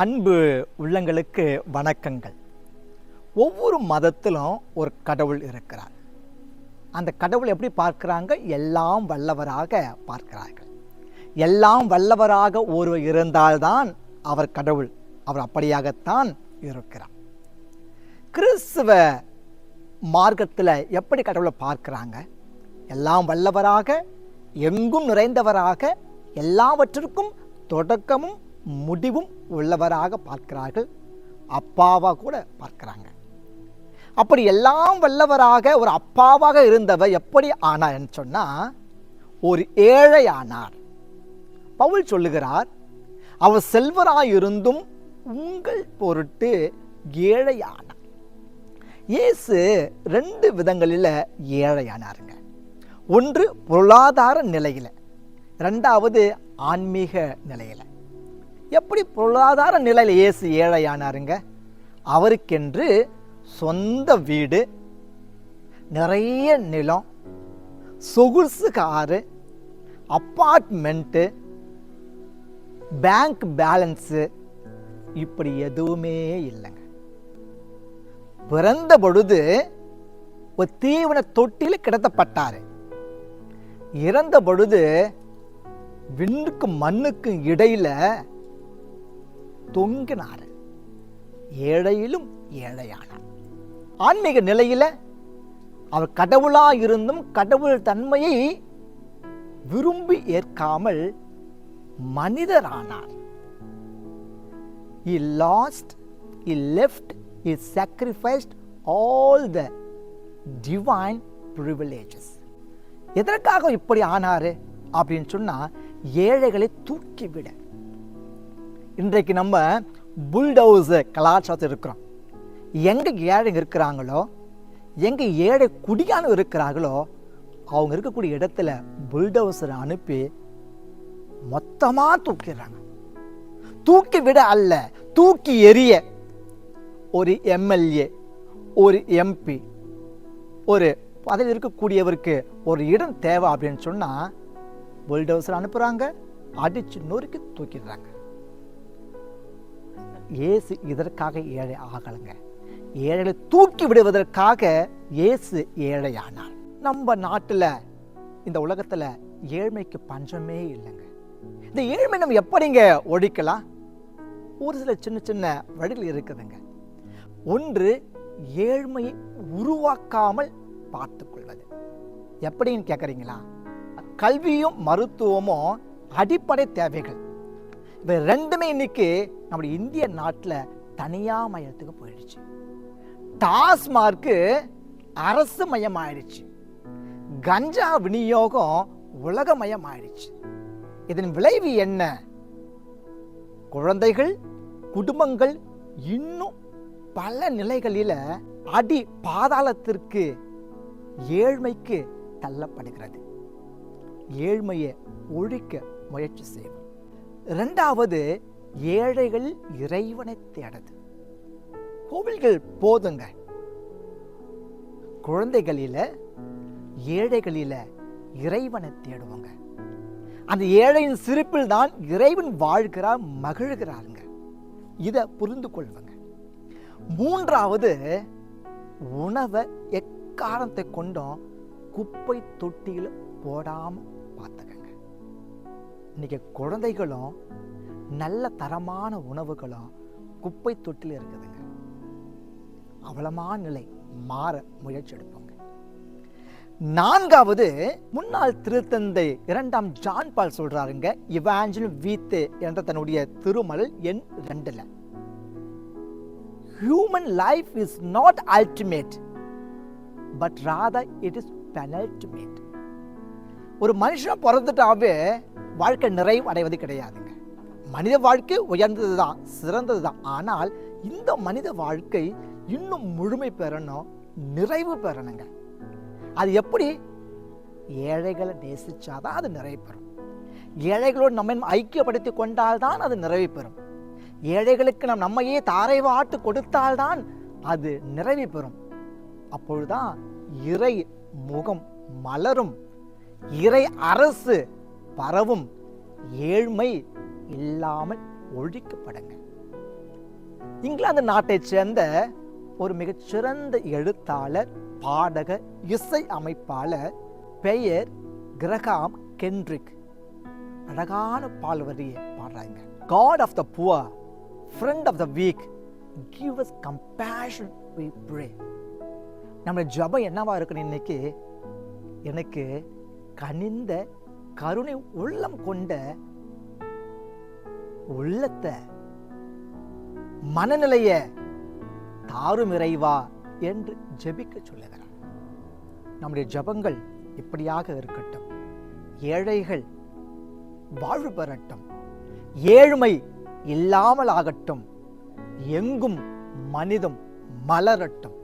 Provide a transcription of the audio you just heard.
அன்பு உள்ளங்களுக்கு வணக்கங்கள். ஒவ்வொரு மதத்திலும் ஒரு கடவுள் இருக்கிறார். அந்த கடவுள் எப்படி பார்க்கிறாங்க? எல்லாம் வல்லவராக பார்க்கிறார்கள். எல்லாம் வல்லவராக ஒருவர் இருந்தால்தான் அவர் கடவுள் அவர் அப்படியாகத்தான் இருக்கிறார். கிறிஸ்துவ மார்க்கத்தில் எப்படி கடவுளை பார்க்குறாங்க? எல்லாம் வல்லவராக எங்கும் நிறைந்தவராக எல்லாவற்றிற்கும் தொடக்கமும் முடிவும் உள்ளவராக பார்க்கிறார்கள். அப்பாவாக கூட பார்க்கிறாங்க. அப்படி எல்லாம் வல்லவராக ஒரு அப்பாவாக இருந்தவர் எப்படி ஆனார்னு சொன்னால் ஒரு ஏழை ஆனார் பவுல் சொல்லுகிறார் அவர் செல்வராயிருந்தும் உங்கள் பொருட்டு ஏழையானார் இயேசு ரெண்டு விதங்களில் ஏழையானாருங்க. ஒன்று பொருளாதார நிலையில் ரெண்டாவது ஆன்மீக நிலையில். எப்படி பொருளாதார நிலையில் இயேசு ஏழையானாருங்க? அவருக்கென்று சொந்த வீடு நிறைய நிலம் சொகுசு காரு அப்பார்ட்மெண்ட்டு பேங்க் பேலன்ஸு இப்படி எதுவுமே இல்லைங்க. பிறந்த பொழுது ஒரு தீவன தொட்டியில் கிடத்தப்பட்டார். இறந்த பொழுது விண்ணுக்கும் மண்ணுக்கும் இடையில தொங்கினார் ஏழையிலும் ஏழையானார் ஆன்மீக நிலையில அவர் கடவுளா இருந்தும் கடவுள் தன்மையை விரும்பி ஏற்காமல் மனிதரானார். He lost he left he sacrificed all the divine privileges. எதற்காக இப்படி ஆனாரு? அப்படின்னு சொன்னா ஏழைகளை தூக்கிவிட. இன்றைக்கு நம்ம புல்டவுஸ் கலாச்சாரத்தில் இருக்கிறோம். எங்கே ஏழைங்க இருக்கிறாங்களோ எங்கே ஏழை குடியானவர் இருக்கிறார்களோ அவங்க இருக்கக்கூடிய இடத்துல புல்டவுசரை அனுப்பி மொத்தமாக தூக்கிடுறாங்க. தூக்கி விட அல்ல தூக்கி எறிய ஒரு எம்எல்ஏ ஒரு எம்பி ஒரு பதவி இருக்கக்கூடியவருக்கு ஒரு இடம் தேவை அப்படின்னு சொன்னால் புல்டவுசர் அனுப்புகிறாங்க அடிச்சு நொறுக்கி தூக்கிடுறாங்க. இயேசு இதற்காக ஏழை ஆகலைங்க. ஏழைகளை தூக்கி விடுவதற்காக இயேசு ஏழையானார். நம்ம நாட்டில் இந்த உலகத்தில் ஏழ்மைக்கு பஞ்சமே இல்லைங்க. இந்த ஏழ்மை நம்ம எப்படிங்க ஒழிக்கலாம்? ஒரு சில சின்ன சின்ன வழிகள் இருக்குதுங்க. ஒன்று ஏழ்மையை உருவாக்காமல் பார்த்துக்கொள்வது. எப்படின்னு கேட்குறீங்களா கல்வியும் மருத்துவமும் அடிப்படை தேவைகள். இந்த ரெண்டுமே இன்னைக்கு நம்முடைய இந்திய நாட்டில் தனியாமயத்துக்கு போயிடுச்சு. டாஸ்மார்க்கு அரசு மயமாயிடுச்சு. கஞ்சா விநியோகம் உலகமயம் ஆயிடுச்சு இதன் விளைவு என்ன? குழந்தைகள் குடும்பங்கள் இன்னும் பல நிலைகளில் அடி பாதாளத்திற்கு ஏழ்மைக்கு தள்ளப்படுகிறது. ஏழ்மையை ஒழிக்க முயற்சி செய்வோம். ரெண்டாவது ஏழைகள் இறைவனை தேடுது கோவில்கள் போதுங்க. குழந்தைகளில ஏழைகளில இறைவனை தேடுவாங்க. அந்த ஏழையின் சிரிப்பில் தான் இறைவன் வாழ்கிறார் மகிழ்கிறாருங்க. இதை புரிந்து கொள்வங்க மூன்றாவது உணவை எக்காரணத்தை கொண்டும் குப்பை தொட்டியில் போடாம பார்த்துங்க இன்றைக்கி குழந்தைகளும் நல்ல தரமான உணவுகளும் குப்பை தொட்டில் இருக்குதுங்க. அவலமான நிலை மாற முயற்சி எடுப்போங்க. நான்காவது முன்னாள் திருத்தந்தை இரண்டாம் ஜான் பால் சொல்றாருங்க இவாஞ்சல் வீத்து என்ற தன்னுடைய திருமலல் எண் ரெண்டுல. Human life is not ultimate but rather it is penultimate ஒரு மனுஷன் பிறந்துட்டாவே வாழ்க்கை நிறைவு அடைவது கிடையாதுங்க. மனித வாழ்க்கை உயர்ந்தது தான் சிறந்தது தான். ஆனால் இந்த மனித வாழ்க்கை இன்னும் முழுமை பெறணும் நிறைவு பெறணுங்க. அது எப்படி? ஏழைகளை நேசிச்சாதான் அது நிறைவு பெறும். ஏழைகளோடு நம்மை ஐக்கியப்படுத்தி கொண்டால்தான் அது நிறைவு பெறும். ஏழைகளுக்கு நம் நம்மையே தாரை வாட்டு கொடுத்தால்தான் அது நிறைவு பெறும். அப்பொழுதுதான் இறை முகம் மலரும். இறை அரசு பரவும் ஏழ்மை இல்லாமல் ஒழிக்கப்படுங்க இங்கிலாந்து நாட்டை சேர்ந்த ஒரு மிகச்சிறந்த எழுத்தாளர் பாடகர் இசை அமைப்பாளர் பெயர் கிரகாம் கென்ட்ரிக். அழகான பால்வரியை பாடுறாங்க. God of the poor friend of the weak give us compassion we pray நம்ம ஜபம் என்னவா இருக்கணும் இன்னைக்கு எனக்கு கனிந்த கருணை உள்ளம் கொண்ட உள்ளத்தை மனநிலைய தாரும் இறைவா என்று ஜெபிக்க சொல்லுகிறார். நம்முடைய ஜபங்கள் இப்படியாக இருக்கட்டும். ஏழைகள் வாழ்வு பெறட்டும். ஏழ்மை இல்லாமல் ஆகட்டும் எங்கும் மனிதம் மலரட்டும்.